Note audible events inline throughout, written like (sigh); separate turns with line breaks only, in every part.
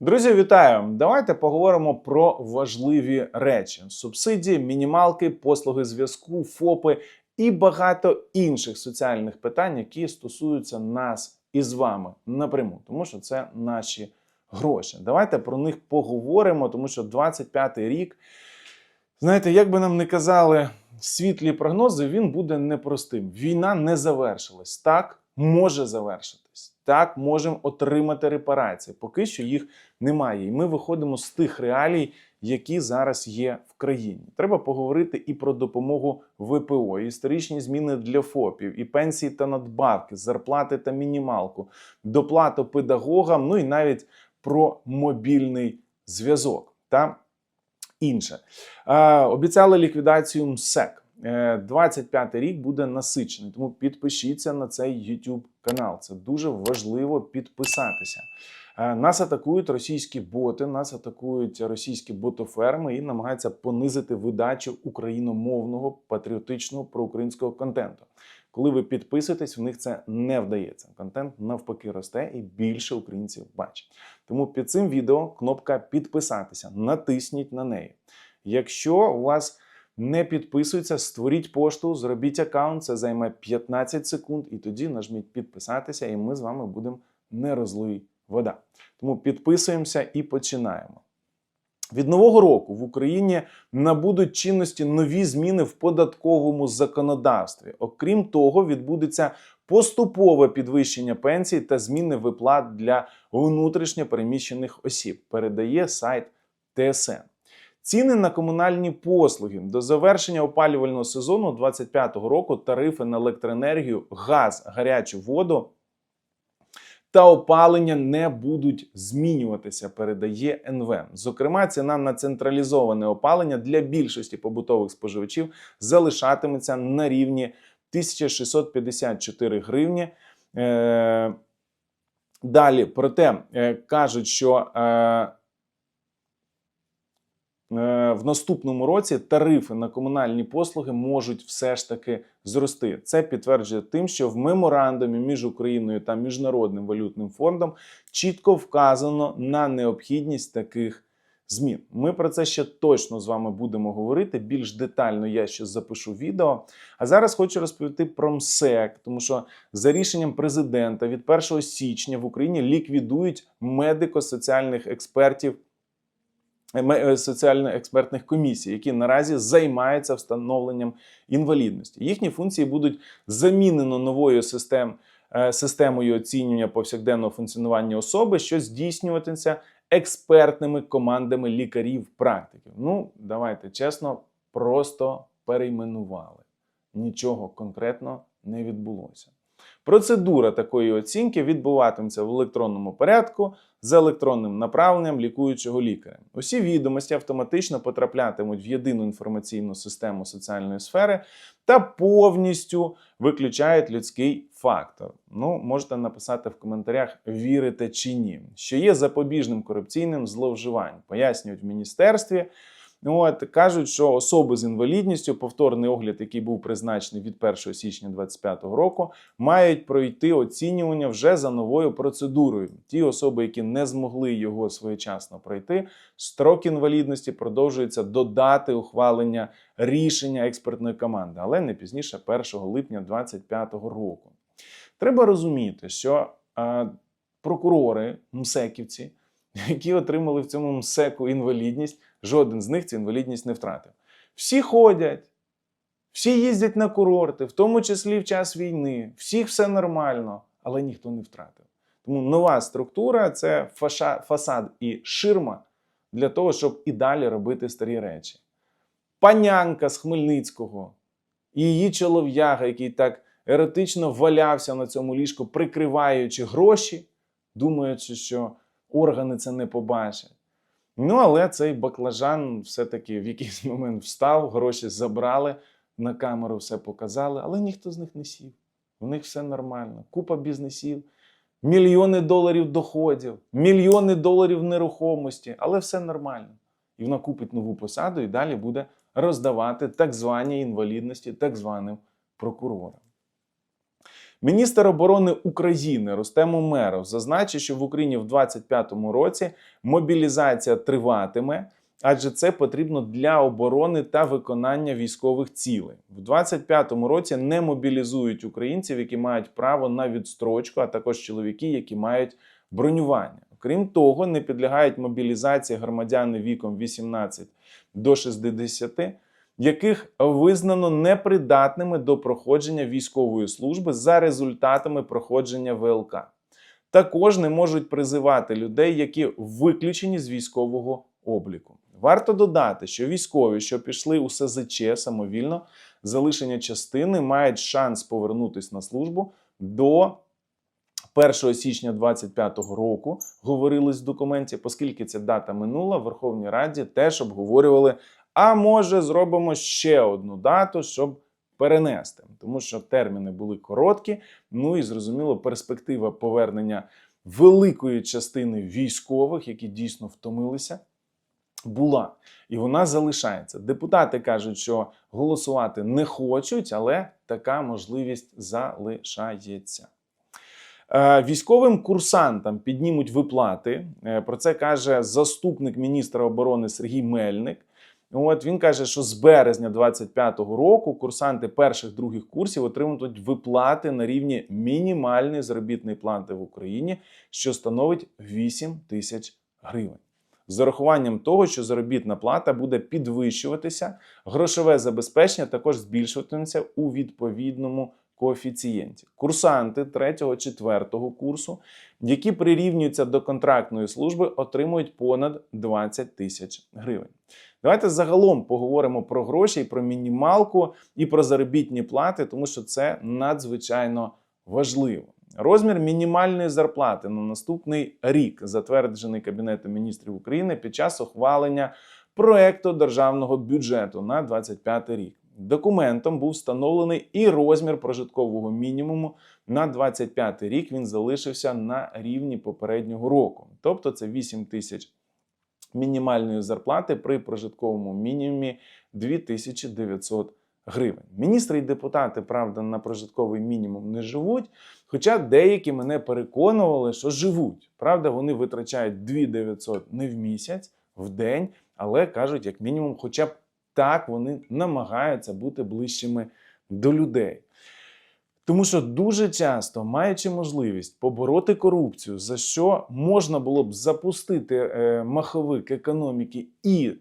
Друзі, вітаю! Давайте поговоримо про важливі речі: субсидії, мінімалки, послуги зв'язку, ФОПи і багато інших соціальних питань, які стосуються нас із вами напряму, тому що це наші гроші. Давайте про них поговоримо, тому що 25-й рік, знаєте, як би нам не казали світлі прогнози, він буде непростим. Війна не завершилась. Так може завершитись. Так можемо отримати репарації. Поки що їх немає. І ми виходимо з тих реалій, які зараз є в країні. Треба поговорити і про допомогу ВПО, і історичні зміни для ФОПів, і пенсії та надбавки, зарплати та мінімалку, доплату педагогам, ну і навіть про мобільний зв'язок та інше. Е, обіцяли ліквідацію МСЕК. Е, 25 рік буде насичений, тому підпишіться на цей YouTube канал. Це дуже важливо підписатися. Е, Нас атакують російські боти, нас атакують російські ботоферми і намагаються понизити видачу україномовного патріотичного проукраїнського контенту. Коли ви підписуєтесь, в них це не вдається. Контент навпаки росте і більше українців бачить. Тому під цим відео кнопка підписатися. Натисніть на неї. Якщо у вас не підписується, створіть пошту, зробіть аккаунт, це займе 15 секунд, і тоді нажміть підписатися, і ми з вами будемо не розлий вода. Тому підписуємося і починаємо. Від нового року в Україні набудуть чинності нові зміни в податковому законодавстві. Окрім того, відбудеться поступове підвищення пенсій та зміни виплат для внутрішньо переміщених осіб. Передає сайт ТСН. Ціни на комунальні послуги до завершення опалювального сезону 2025 року тарифи на електроенергію, газ, гарячу воду та опалення не будуть змінюватися, передає НВ. Зокрема, ціна на централізоване опалення для більшості побутових споживачів залишатиметься на рівні 1654 гривні. Е, Далі, проте е, кажуть, що е, в наступному році тарифи на комунальні послуги можуть все ж таки зрости. Це підтверджує тим, що в меморандумі між Україною та Міжнародним валютним фондом чітко вказано на необхідність таких змін. Ми про це ще точно з вами будемо говорити. Більш детально я ще запишу відео. А зараз хочу розповісти про МСЕК, тому що за рішенням президента від 1 січня в Україні ліквідують медико-соціальних експертів. Ме- Соціально-експертних комісій, які наразі займаються встановленням інвалідності. Їхні функції будуть замінено новою систем, е, системою оцінювання повсякденного функціонування особи, що здійснюватиметься експертними командами лікарів-практиків. Ну, давайте чесно, просто перейменували. Нічого конкретно не відбулося. Процедура такої оцінки відбуватиметься в електронному порядку з електронним направленням лікуючого лікаря. Усі відомості автоматично потраплятимуть в єдину інформаційну систему соціальної сфери та повністю виключають людський фактор. Ну, можете написати в коментарях, вірите чи ні, що є запобіжним корупційним зловживанням. Пояснюють в міністерстві. От кажуть, що особи з інвалідністю, повторний огляд, який був призначений від 1 січня 2025 року, мають пройти оцінювання вже за новою процедурою. Ті особи, які не змогли його своєчасно пройти, строк інвалідності продовжується до дати ухвалення рішення експертної команди, але не пізніше 1 липня 2025 року. Треба розуміти, що е, прокурори, мсеківці, (laughs) які отримали в цьому МСЕКу інвалідність, жоден з них цю інвалідність не втратив. Всі ходять, всі їздять на курорти, в тому числі в час війни, всіх все нормально, але ніхто не втратив. Тому нова структура це фасад і ширма для того, щоб і далі робити старі речі. Панянка з Хмельницького і її чолов'яга, який так еротично валявся на цьому ліжку, прикриваючи гроші, думаючи, що органи це не побачать. Ну, але цей баклажан все-таки в якийсь момент встав, гроші забрали, на камеру все показали, але ніхто з них не сів. У них все нормально. Купа бізнесів, мільйони доларів доходів, мільйони доларів нерухомості, але все нормально. І вона купить нову посаду і далі буде роздавати так звані інвалідності так званим прокурорам. Міністр оборони України Рустем Умеров зазначив, що в Україні в 2025 році мобілізація триватиме, адже це потрібно для оборони та виконання військових цілей. В 2025 році не мобілізують українців, які мають право на відстрочку, а також чоловіки, які мають бронювання. Крім того, не підлягають мобілізації громадяни віком 18 до 60, яких визнано непридатними до проходження військової служби за результатами проходження ВЛК. Також не можуть призивати людей, які виключені з військового обліку. Варто додати, що військові, що пішли у СЗЧ самовільно, залишення частини мають шанс повернутися на службу до 1 січня 2025 року. Говорилось в документі, оскільки ця дата минула, в Верховній Раді теж обговорювали. А може, зробимо ще одну дату, щоб перенести, тому що терміни були короткі. Ну і зрозуміло, перспектива повернення великої частини військових, які дійсно втомилися, була. І вона залишається. Депутати кажуть, що голосувати не хочуть, але така можливість залишається. Е, Військовим курсантам піднімуть виплати. Е, Про це каже заступник міністра оборони Сергій Мельник. От він каже, що з березня 25-го року курсанти перших других курсів отримують виплати на рівні мінімальної заробітної плати в Україні, що становить 8 тисяч гривень. З урахуванням того, що заробітна плата буде підвищуватися, грошове забезпечення також збільшуватиметься у відповідному коефіцієнті. Курсанти 3-4 курсу, які прирівнюються до контрактної служби, отримують понад 20 тисяч гривень. Давайте загалом поговоримо про гроші, про мінімалку і про заробітні плати, тому що це надзвичайно важливо. Розмір мінімальної зарплати на наступний рік затверджений Кабінетом міністрів України під час ухвалення проекту державного бюджету на 2025 рік. Документом був встановлений і розмір прожиткового мінімуму на 2025 рік. Він залишився на рівні попереднього року, тобто це 8 тисяч мінімальної зарплати при прожитковому мінімумі 2900 гривень. Міністри і депутати, правда, на прожитковий мінімум не живуть. Хоча деякі мене переконували, що живуть. Правда, вони витрачають 2900 не в місяць, в день, але кажуть, як мінімум, хоча б так вони намагаються бути ближчими до людей. Тому що дуже часто, маючи можливість побороти корупцію, за що можна було б запустити е, маховик економіки і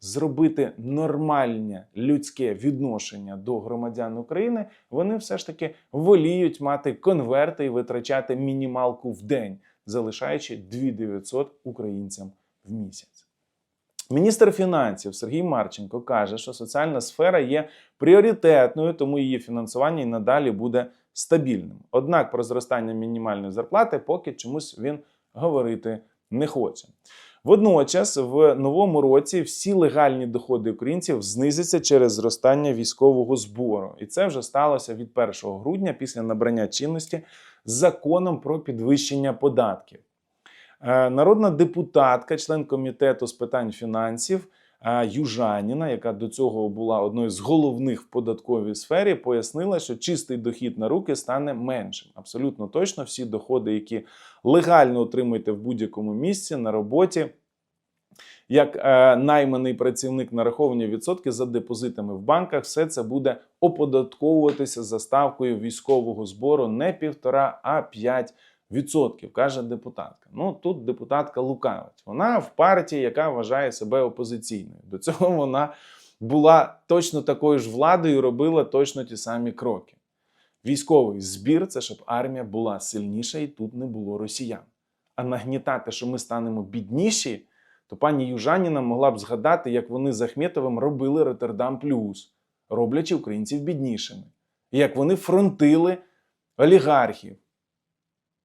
зробити нормальне людське відношення до громадян України, вони все ж таки воліють мати конверти і витрачати мінімалку в день, залишаючи 2900 українцям в місяць. Міністр фінансів Сергій Марченко каже, що соціальна сфера є пріоритетною, тому її фінансування і надалі буде стабільним. Однак про зростання мінімальної зарплати поки чомусь він говорити не хоче. Водночас, в новому році всі легальні доходи українців знизяться через зростання військового збору, і це вже сталося від 1 грудня після набрання чинності законом про підвищення податків. Е, Народна депутатка, член комітету з питань фінансів е, Южаніна, яка до цього була одною з головних в податковій сфері, пояснила, що чистий дохід на руки стане меншим. Абсолютно точно, всі доходи, які легально отримуєте в будь-якому місці на роботі. Як е, найманий працівник нараховані відсотки за депозитами в банках, все це буде оподатковуватися за ставкою військового збору не півтора, а 5 відсотків, каже депутатка. Ну тут депутатка лукавить. Вона в партії, яка вважає себе опозиційною. До цього вона була точно такою ж владою, і робила точно ті самі кроки. Військовий збір це щоб армія була сильніша і тут не було росіян. А нагнітати, що ми станемо бідніші, то пані Южаніна могла б згадати, як вони з Ахметовим робили Роттердам Плюс, роблячи українців біднішими, і як вони фронтили олігархів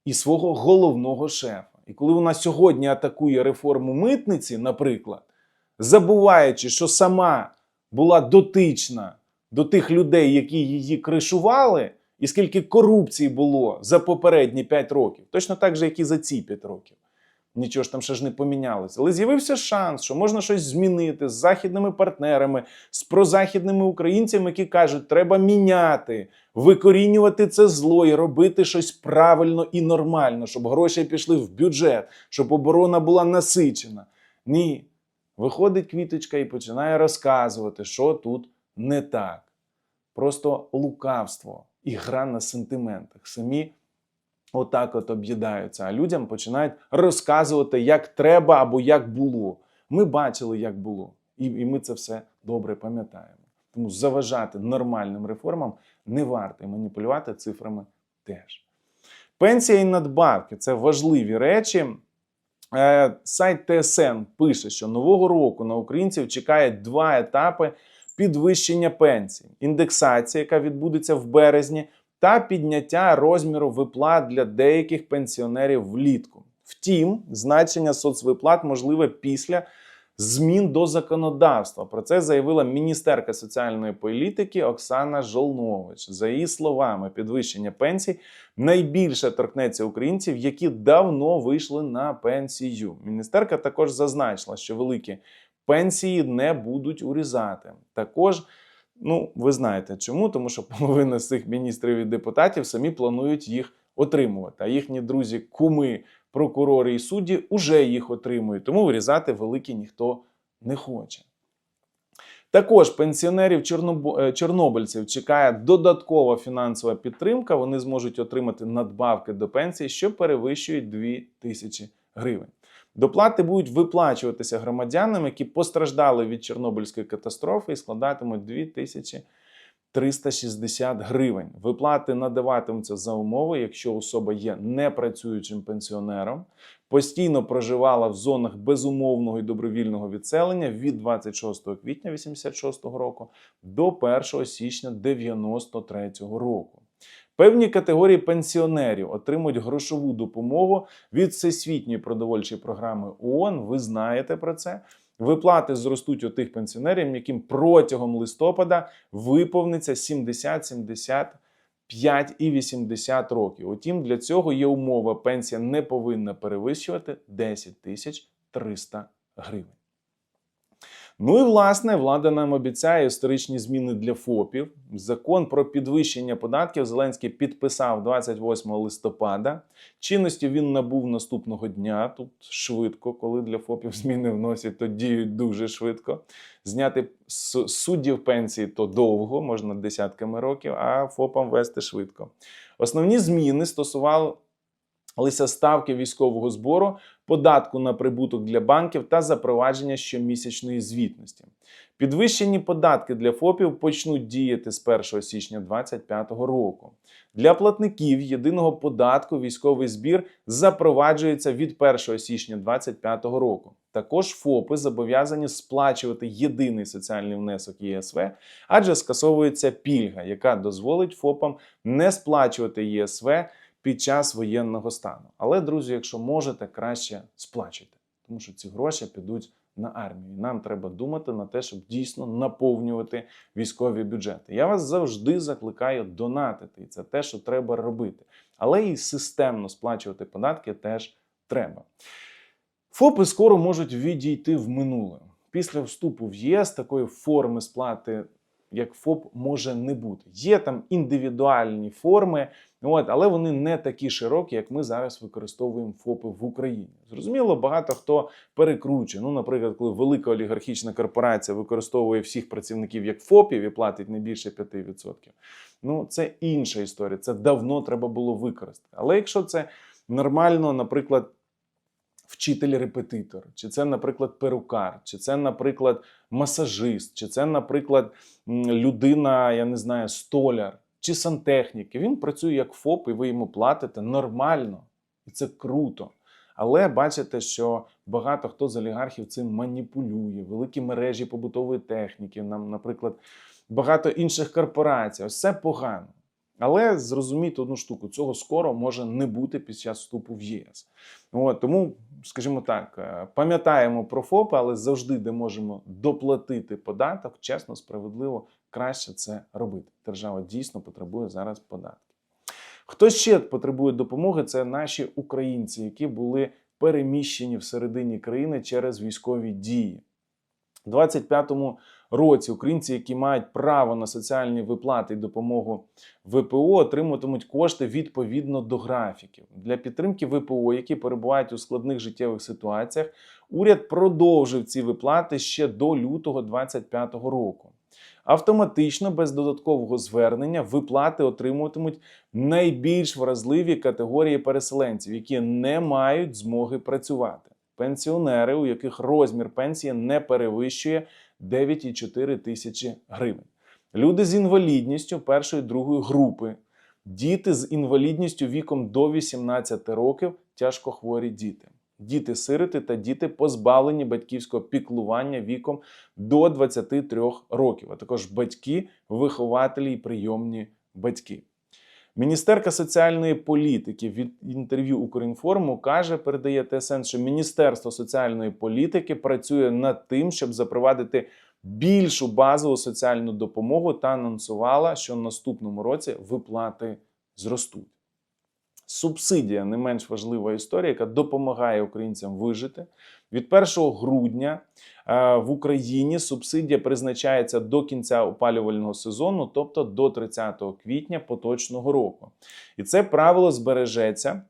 і свого головного шефа. І коли вона сьогодні атакує реформу митниці, наприклад, забуваючи, що сама була дотична до тих людей, які її кришували, і скільки корупції було за попередні 5 років, точно так же, як і за ці 5 років. Нічого ж там ще ж не помінялося. Але з'явився шанс, що можна щось змінити з західними партнерами, з прозахідними українцями, які кажуть, треба міняти, викорінювати це зло і робити щось правильно і нормально, щоб гроші пішли в бюджет, щоб оборона була насичена. Ні. Виходить квіточка і починає розказувати, що тут не так. Просто лукавство і гра на сентиментах. Самі отак от об'їдаються, а людям починають розказувати, як треба або як було. Ми бачили, як було, і, і ми це все добре пам'ятаємо. Тому заважати нормальним реформам не варто і маніпулювати цифрами теж. Пенсія і надбавки це важливі речі. Е, Сайт ТСН пише, що нового року на українців чекає два етапи підвищення пенсій: індексація, яка відбудеться в березні, та підняття розміру виплат для деяких пенсіонерів влітку. Втім, значення соцвиплат можливе після змін до законодавства. Про це заявила міністерка соціальної політики Оксана Жолнович. За її словами, підвищення пенсій найбільше торкнеться українців, які давно вийшли на пенсію. Міністерка також зазначила, що великі пенсії не будуть урізати. Також Ну, ви знаєте чому? Тому що половина з цих міністрів і депутатів самі планують їх отримувати. А їхні друзі, куми, прокурори і судді вже їх отримують. Тому вирізати великі ніхто не хоче. Також пенсіонерів е, чорнобильців чекає додаткова фінансова підтримка. Вони зможуть отримати надбавки до пенсії, що перевищують 2 тисячі гривень. Доплати будуть виплачуватися громадянам, які постраждали від Чорнобильської катастрофи і складатимуть 2360 гривень. Виплати надаватимуться за умови, якщо особа є непрацюючим пенсіонером, постійно проживала в зонах безумовного і добровільного відселення від 26 квітня 86 року до 1 січня 93 року. Певні категорії пенсіонерів отримують грошову допомогу від Всесвітньої продовольчої програми ООН. Ви знаєте про це. Виплати зростуть у тих пенсіонерів, яким протягом листопада виповниться 70, 75 і 80 років. Утім, для цього є умова: пенсія не повинна перевищувати 10 тисяч 300 гривень. Ну і власне влада нам обіцяє історичні зміни для ФОПів. Закон про підвищення податків Зеленський підписав 28 листопада. Чинності він набув наступного дня. Тут швидко, коли для ФОПів (laughs) зміни вносять, то діють дуже швидко. Зняти з суддів пенсії то довго, можна десятками років, а ФОПам вести швидко. Основні зміни стосувалися ставки військового збору, податку на прибуток для банків та запровадження щомісячної звітності. Підвищені податки для ФОПів почнуть діяти з 1 січня 2025 року. Для платників єдиного податку військовий збір запроваджується від 1 січня 2025 року. Також ФОПи зобов'язані сплачувати єдиний соціальний внесок ЄСВ, адже скасовується пільга, яка дозволить ФОПам не сплачувати ЄСВ під час воєнного стану. Але, друзі, якщо можете, краще сплачуйте, тому що ці гроші підуть на армію. Нам треба думати на те, щоб дійсно наповнювати військові бюджети. Я вас завжди закликаю донатити, і це те, що треба робити. Але і системно сплачувати податки теж треба. ФОПи скоро можуть відійти в минуле. Після вступу в ЄС такої форми сплати, як ФОП, може не бути. Є там індивідуальні форми, от, але вони не такі широкі, як ми зараз використовуємо ФОПи в Україні. Зрозуміло, багато хто перекручує. Ну, наприклад, коли велика олігархічна корпорація використовує всіх працівників як ФОПів і платить не більше 5%. Ну, це інша історія. Це давно треба було використати. Але якщо це нормально, наприклад вчитель-репетитор, чи це, наприклад, перукар, чи це, наприклад, масажист, чи це, наприклад, людина, я не знаю, столяр, чи сантехнік. І Він працює як ФОП, і ви йому платите нормально. І це круто. Але бачите, що багато хто з олігархів цим маніпулює, великі мережі побутової техніки, нам, наприклад, багато інших корпорацій. Ось це погано. Але зрозумійте одну штуку: цього скоро може не бути під час вступу в ЄС. От, тому, скажімо так, е, пам'ятаємо про ФОПи, але завжди, де можемо доплатити податок, чесно, справедливо, краще це робити. Держава дійсно потребує зараз податки. Хто ще потребує допомоги, це наші українці, які були переміщені всередині країни через військові дії. У 25-му році українці, які мають право на соціальні виплати і допомогу ВПО, отримуватимуть кошти відповідно до графіків. Для підтримки ВПО, які перебувають у складних життєвих ситуаціях, уряд продовжив ці виплати ще до лютого 2025 року. Автоматично, без додаткового звернення, виплати отримуватимуть найбільш вразливі категорії переселенців, які не мають змоги працювати. Пенсіонери, у яких розмір пенсії не перевищує 9,4 тисячі гривень. Люди з інвалідністю першої другої групи, діти з інвалідністю віком до 18 років, тяжкохворі діти, діти-сироти та діти, позбавлені батьківського піклування віком до 23 років, а також батьки, вихователі і прийомні батьки. Міністерка соціальної політики від інтерв'ю Укрінформу каже, передає ТСН, що Міністерство соціальної політики працює над тим, щоб запровадити більшу базову соціальну допомогу та анонсувала, що в наступному році виплати зростуть. Субсидія не менш важлива історія, яка допомагає українцям вижити. Від 1 грудня е, в Україні субсидія призначається до кінця опалювального сезону, тобто до 30 квітня поточного року. І це правило збережеться.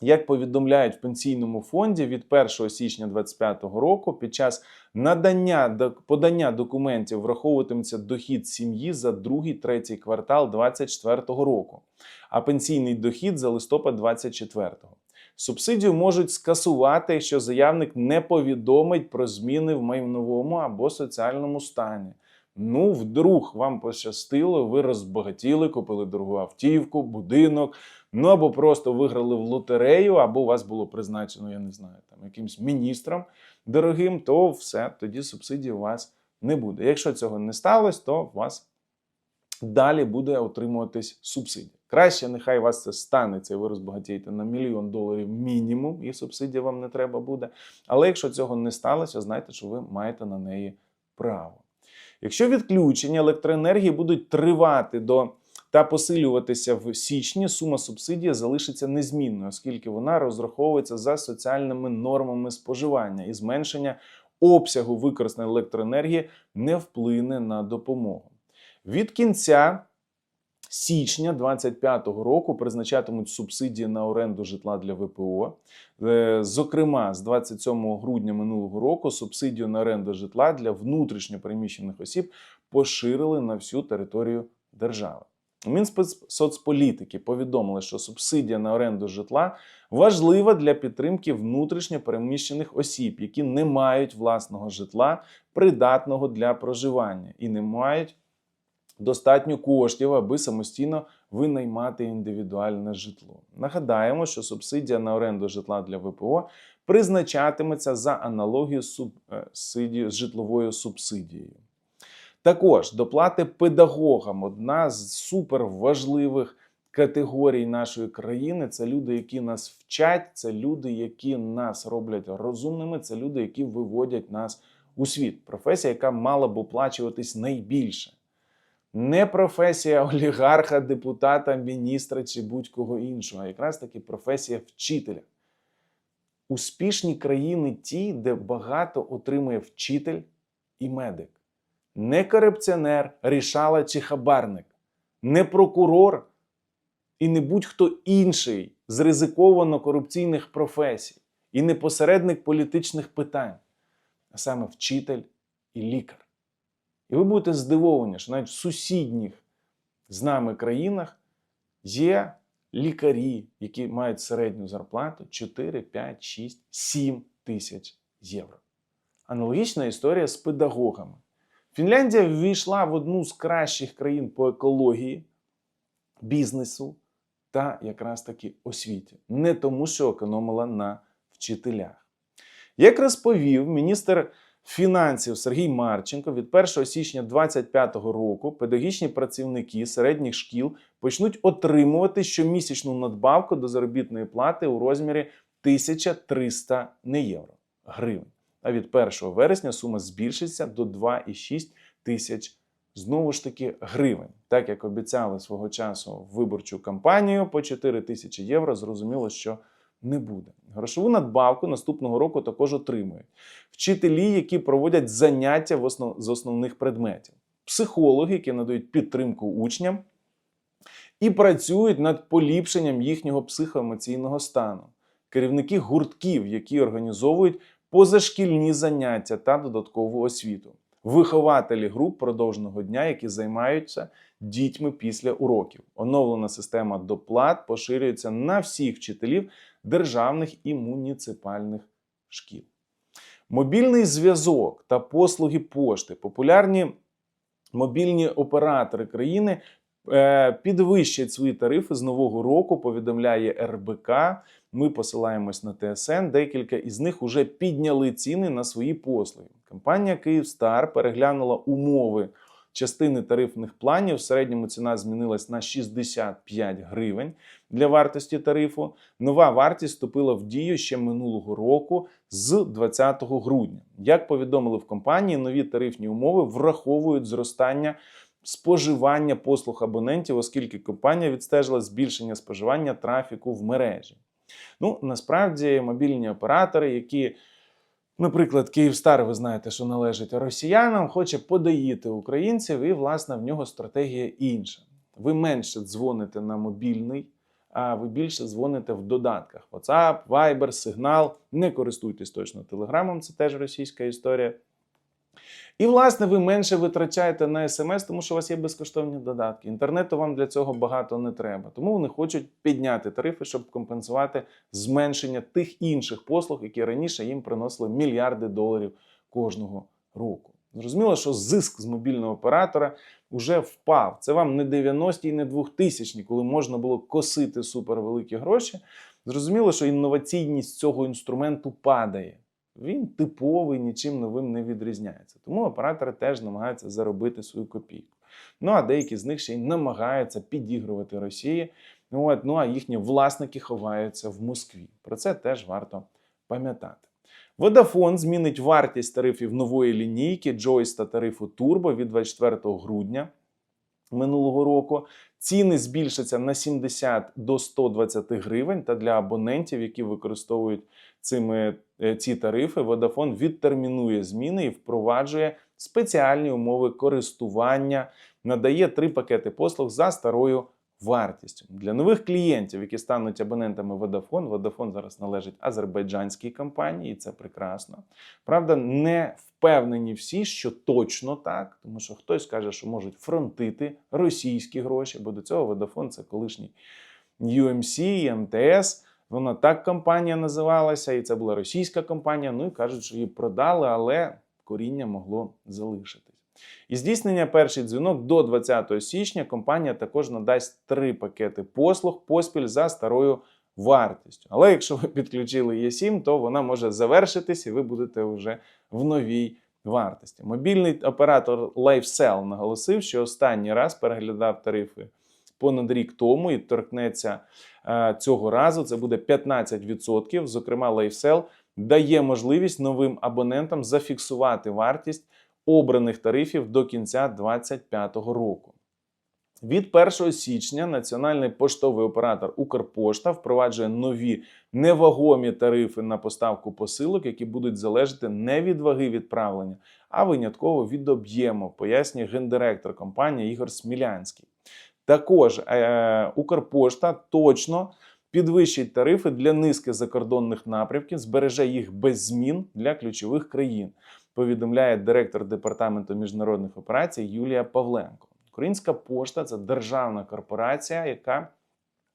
Як повідомляють в пенсійному фонді від 1 січня 2025 року, під час надання подання документів враховуватиметься дохід сім'ї за другий третій квартал 2024 року, а пенсійний дохід за листопад 2024. Субсидію можуть скасувати, якщо заявник не повідомить про зміни в майновому або соціальному стані. Ну, вдруг вам пощастило, ви розбагатіли, купили дорогу автівку, будинок, ну або просто виграли в лотерею, або вас було призначено, я не знаю, там якимсь міністром дорогим, то все, тоді субсидії у вас не буде. Якщо цього не сталося, то у вас далі буде отримуватись субсидія. Краще, нехай вас це станеться, і ви розбагатієте на мільйон доларів мінімум, і субсидія вам не треба буде. Але якщо цього не сталося, знайте, що ви маєте на неї право. Якщо відключення електроенергії будуть тривати до та посилюватися в січні, сума субсидії залишиться незмінною, оскільки вона розраховується за соціальними нормами споживання і зменшення обсягу використаної електроенергії не вплине на допомогу. Від кінця січня 2025 року призначатимуть субсидії на оренду житла для ВПО. Е, Зокрема, з 27 грудня минулого року субсидію на оренду житла для внутрішньо переміщених осіб поширили на всю територію держави. Мінспецсоцполітики повідомили, що субсидія на оренду житла важлива для підтримки внутрішньо переміщених осіб, які не мають власного житла, придатного для проживання, і не мають достатньо коштів, аби самостійно винаймати індивідуальне житло. Нагадаємо, що субсидія на оренду житла для ВПО призначатиметься за аналогією з з житловою субсидією. Також доплати педагогам одна з суперважливих категорій нашої країни. Це люди, які нас вчать, це люди, які нас роблять розумними, це люди, які виводять нас у світ. Професія, яка мала б оплачуватись найбільше. Не професія олігарха, депутата, міністра чи будь-кого іншого, а якраз таки професія вчителя. Успішні країни ті, де багато отримує вчитель і медик. Не корупціонер, рішала чи хабарник, не прокурор і не будь-хто інший з ризиковано корупційних професій, і не посередник політичних питань, а саме вчитель і лікар. І ви будете здивовані, що навіть в сусідніх з нами країнах є лікарі, які мають середню зарплату 4, 5, 6, 7 тисяч євро. Аналогічна історія з педагогами. Фінляндія ввійшла в одну з кращих країн по екології, бізнесу та якраз таки освіті. Не тому, що економила на вчителях. Як розповів міністр фінансів Сергій Марченко, від 1 січня 2025 року педагогічні працівники середніх шкіл почнуть отримувати щомісячну надбавку до заробітної плати у розмірі 1300 не євро гривень. А від 1 вересня сума збільшиться до 2,6 тисяч знову ж таки гривень. Так як обіцяли свого часу виборчу кампанію по 4 тисячі євро, зрозуміло, що не буде. Грошову надбавку наступного року також отримують вчителі, які проводять заняття в основ... з основних предметів, психологи, які надають підтримку учням і працюють над поліпшенням їхнього психоемоційного стану, керівники гуртків, які організовують позашкільні заняття та додаткову освіту, вихователі груп продовженого дня, які займаються дітьми після уроків. Оновлена система доплат поширюється на всіх вчителів державних і муніципальних шкіл. Мобільний зв'язок та послуги пошти, популярні мобільні оператори країни підвищать свої тарифи з нового року. Повідомляє РБК. Ми посилаємось на ТСН. Декілька із них вже підняли ціни на свої послуги. Компанія Київстар переглянула умови частини тарифних планів. В середньому ціна змінилась на 65 гривень для вартості тарифу. Нова вартість вступила в дію ще минулого року з 20 грудня. Як повідомили в компанії, нові тарифні умови враховують зростання споживання послуг абонентів, оскільки компанія відстежила збільшення споживання трафіку в мережі. Ну, насправді, мобільні оператори, які, наприклад, Київстар, ви знаєте, що належить росіянам, хоче подаїти українців, і, власне, в нього стратегія інша. Ви менше дзвоните на мобільний, а ви більше дзвоните в додатках: WhatsApp, Viber, Signal. Не користуйтесь точно Телеграмом, це теж російська історія. І, власне, ви менше витрачаєте на смс, тому що у вас є безкоштовні додатки. Інтернету вам для цього багато не треба. Тому вони хочуть підняти тарифи, щоб компенсувати зменшення тих інших послуг, які раніше їм приносили мільярди доларів кожного року. Зрозуміло, що зиск з мобільного оператора вже впав. Це вам не 90-ті і не 2000-ті, коли можна було косити супервеликі гроші. Зрозуміло, що інноваційність цього інструменту падає він типовий, нічим новим не відрізняється. Тому оператори теж намагаються заробити свою копійку. Ну а деякі з них ще й намагаються підігрувати Росії. От, ну а їхні власники ховаються в Москві. Про це теж варто пам'ятати. Vodafone змінить вартість тарифів нової лінійки Joyce та тарифу Turbo від 24 грудня минулого року. Ціни збільшаться на 70 до 120 гривень. Та для абонентів, які використовують цими е, ці тарифи, Vodafone відтермінує зміни і впроваджує спеціальні умови користування, надає три пакети послуг за старою вартістю. Для нових клієнтів, які стануть абонентами Vodafone, Vodafone зараз належить азербайджанській компанії, і це прекрасно. Правда, не впевнені всі, що точно так, тому що хтось каже, що можуть фронтити російські гроші, бо до цього Vodafone це колишній UMC, МТС. Вона так компанія називалася, і це була російська компанія. Ну і кажуть, що її продали, але коріння могло залишитись. І здійснення перший дзвінок до 20 січня компанія також надасть три пакети послуг поспіль за старою вартістю. Але якщо ви підключили Є7, то вона може завершитись і ви будете вже в новій вартості. Мобільний оператор LifeSell наголосив, що останній раз переглядав тарифи понад рік тому і торкнеться е, цього разу. Це буде 15%. Зокрема, LifeSell дає можливість новим абонентам зафіксувати вартість обраних тарифів до кінця 2025 року. Від 1 січня національний поштовий оператор Укрпошта впроваджує нові невагомі тарифи на поставку посилок, які будуть залежати не від ваги відправлення, а винятково від об'єму, пояснює гендиректор компанії Ігор Смілянський. Також е, Укрпошта точно підвищить тарифи для низки закордонних напрямків, збереже їх без змін для ключових країн. Повідомляє директор департаменту міжнародних операцій Юлія Павленко. Українська пошта це державна корпорація, яка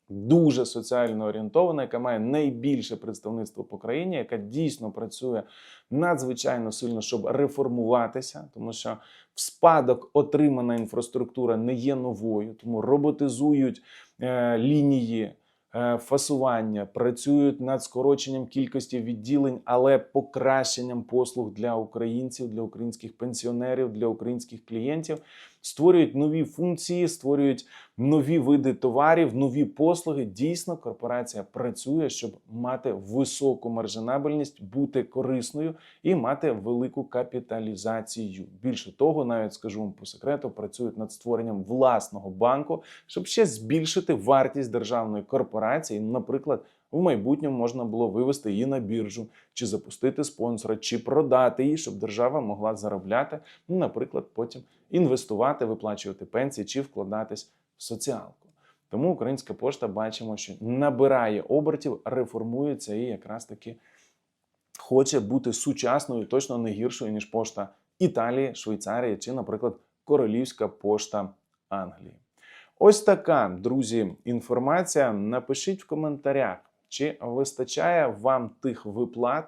дуже соціально орієнтована, яка має найбільше представництво по країні, яка дійсно працює надзвичайно сильно, щоб реформуватися, тому що в спадок отримана інфраструктура не є новою, тому роботизують е, лінії. Е, Фасування працюють над скороченням кількості відділень, але покращенням послуг для українців, для українських пенсіонерів, для українських клієнтів створюють нові функції, створюють нові види товарів, нові послуги. Дійсно, корпорація працює, щоб мати високу маржинабельність, бути корисною і мати велику капіталізацію. Більше того, навіть скажу вам по секрету, працюють над створенням власного банку, щоб ще збільшити вартість державної корпорації, наприклад, в майбутньому можна було вивести її на біржу, чи запустити спонсора, чи продати її, щоб держава могла заробляти, ну, наприклад, потім інвестувати, виплачувати пенсії чи вкладатись в соціалку. Тому українська пошта бачимо, що набирає обертів, реформується і якраз таки хоче бути сучасною, точно не гіршою, ніж пошта Італії, Швейцарії чи, наприклад, Королівська пошта Англії. Ось така, друзі, інформація. Напишіть в коментарях, чи вистачає вам тих виплат,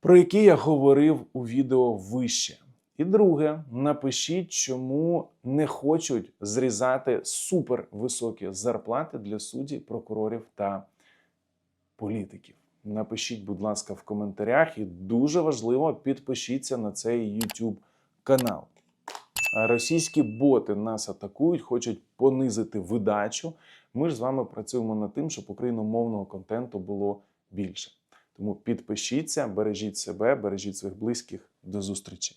про які я говорив у відео вище. І друге, напишіть, чому не хочуть зрізати супервисокі зарплати для суддів, прокурорів та політиків. Напишіть, будь ласка, в коментарях, і дуже важливо підпишіться на цей YouTube канал. Російські боти нас атакують, хочуть понизити видачу. Ми ж з вами працюємо над тим, щоб україномовного контенту було більше. Тому підпишіться, бережіть себе, бережіть своїх близьких. До зустрічі!